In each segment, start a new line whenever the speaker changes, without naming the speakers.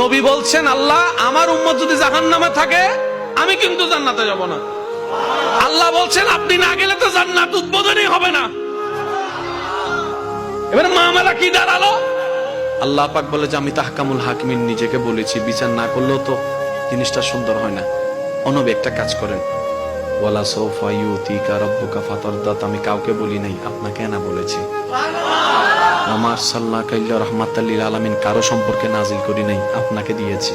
নবী বলছেন, আল্লাহ, আমার উম্মত যদি জাহান নামে থাকে, আমি কিন্তু জান্নাতে যাব না। আল্লাহ বলছেন, আপনি না গেলে তো জান্নাত উদ্বোধনই হবে না। এবারে মামলা কি দাঁড়াল? আল্লাহ পাক বলে যে, আমি তাহকামুল হাকিমিন নিজেকে বলেছি, বিচার না করলেও তো জিনিসটা সুন্দর হয় না। অনবী একটা কাজ করেন। ওয়ালা সোফা ইউতিকা রব্বুকা ফাতারদাত, আমি কাউকে বলি নাই, আপনাকে না বলেছি। আমার সাল্লাহ কাইল্লা আলামিন কারও সম্পর্কে নাজিল করি নাই, আপনাকে দিয়েছি।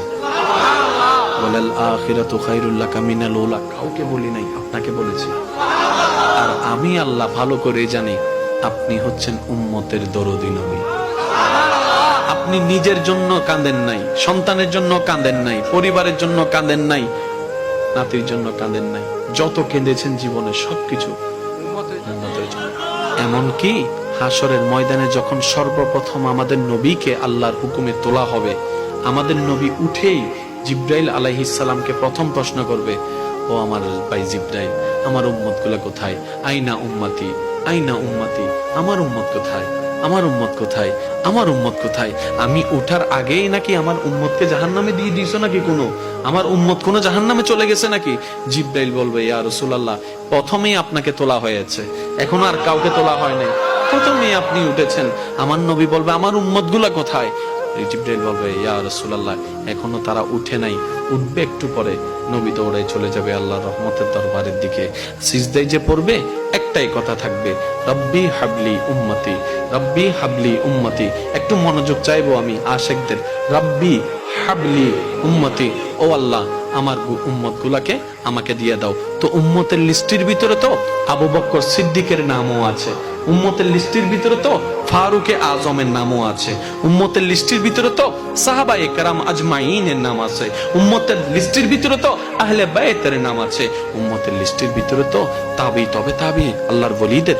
ওয়ালাল আখিরাতু মিনাল কাউকে বলি নাই, আপনাকে বলেছি। আর আমি আল্লাহ ভালো করে জানি, আপনি হচ্ছেন উম্মতের দরদি নবী। আপনি নিজের জন্য কাঁদেন নাই, সন্তানের জন্য কাঁদেন নাই, পরিবারের জন্য কাঁদেন নাই, নাতির জন্য কাঁদেন নাই। যত কেঁদেছেন জীবনে সবকিছু এমনকি হাসরের ময়দানে যখন সর্বপ্রথম আমাদের নবীকে আল্লাহর হুকুমে তোলা হবে, আমাদের নবী উঠেই জিব্রাইল আলাইহিসালামকে প্রথম প্রশ্ন করবে, ও আমার ভাই জিব্রাইল, আমার উম্মতগুলা কোথায়? আইনা উম্মাতি আইনা উম্মাতি, আমার উম্মত কোথায়? আমার উম্মত কোথায়? আমার উম্মত কোথায়? আমি উঠার আগেই নাকি আমার উম্মতকে জাহান্নামে দিয়ে দিয়েছ নাকি কোনো? আমার উম্মত কোনো জাহান্নামে চলে গেছে নাকি? জিব্রাইল বলবে, ইয়া রাসূলুল্লাহ, প্রথমেই আপনাকে তোলা হয়েছে, এখন আর কাউকে তোলা হয় নাই। প্রথমেই আপনি উঠেছেন। আমার নবী বলবে, আমার উম্মতগুলা কোথায় জিব্রাইল বলবে, ইয়া এখনও তারা উঠে নাই। উঠবে একটু পরে। নবী তো দৌড়াই চলে যাবে আল্লাহ রহমতের দরবারের দিকে। সিজদায় যে পড়বে, একটাই কথা থাকবে, রব্বি হাবলি উম্মতি, রব্বি হাবলি উম্মতি। একটু মনোযোগ চাইব আমি আশেকদের, রব্বি হাবলি উম্মতি। ও আল্লাহ আমার উম্মত গুলাকে আমাকে দিয়ে দাও। তো উম্মতের লিস্টির ভিতরে তো আবু বক্কর সিদ্দিকের নামও আছে। উম্মতের লিস্টির ভিতরে তো ফারুকে আজমের নামও আছে। উম্মতের লিস্টির ভিতরে তো সাহাবা একরাম আজমাইনের নাম আছে। উম্মতের লিস্টির ভিতরে তো আহলে বায়েতের নাম আছে। উম্মতের লিস্টির ভিতরে তো তাবি, তবে তাবি, আল্লাহর বলিদের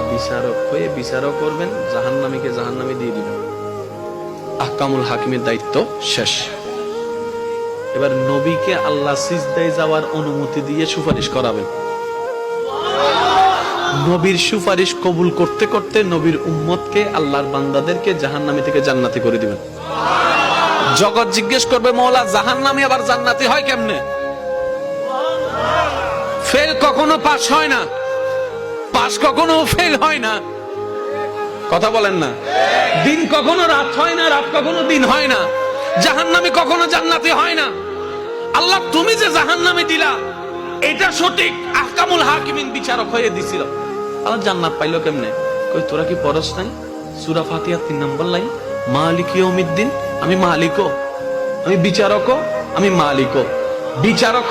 বিচারক হয়ে বিচারক করবেন, জাহান্নামীকে জাহান্নামে দিয়ে দিবেন। আহকামুল হাকিমের দায়িত্ব শেষ। এবার নবীকে আল্লাহ সিজদায় যাওয়ার অনুমতি দিয়ে সুপারিশ করাবেন। নবীর সুপারিশ কবুল করতে করতে নবীর উম্মতকে, আল্লাহর বান্দাদেরকে জাহান্নামী থেকে জান্নাতি করে দিবেন। জগৎ জিজ্ঞেস করবে, মৌলা জাহান জাহান্নামী আবার জান্নাতি হয় কেমনে? ফেল কখনো পাস হয় না। পাস কখনো ফেল হয় না। কথা বলেন না। দিন কখনো রাত হয় না, রাত কখনো দিন হয় না। জাহান্নামি কখনো জান্নাতি হয় না। আল্লাহ, তুমি যে জাহান্নামে দিলা, এটা সঠিক। আহকামুল হাকিমিন বিচারক হয়ে দিছিল। আল্লাহ, জান্নাত পাইলো কেমনে? কই, তোরা কি পরশ নাই? সুরা ফাতিহা তিন নম্বর লাইন। মালিক ইয়াউমিদ্দিন, আমি মালিকও। আমি বিচারকও, আমি মালিকও। বিচারক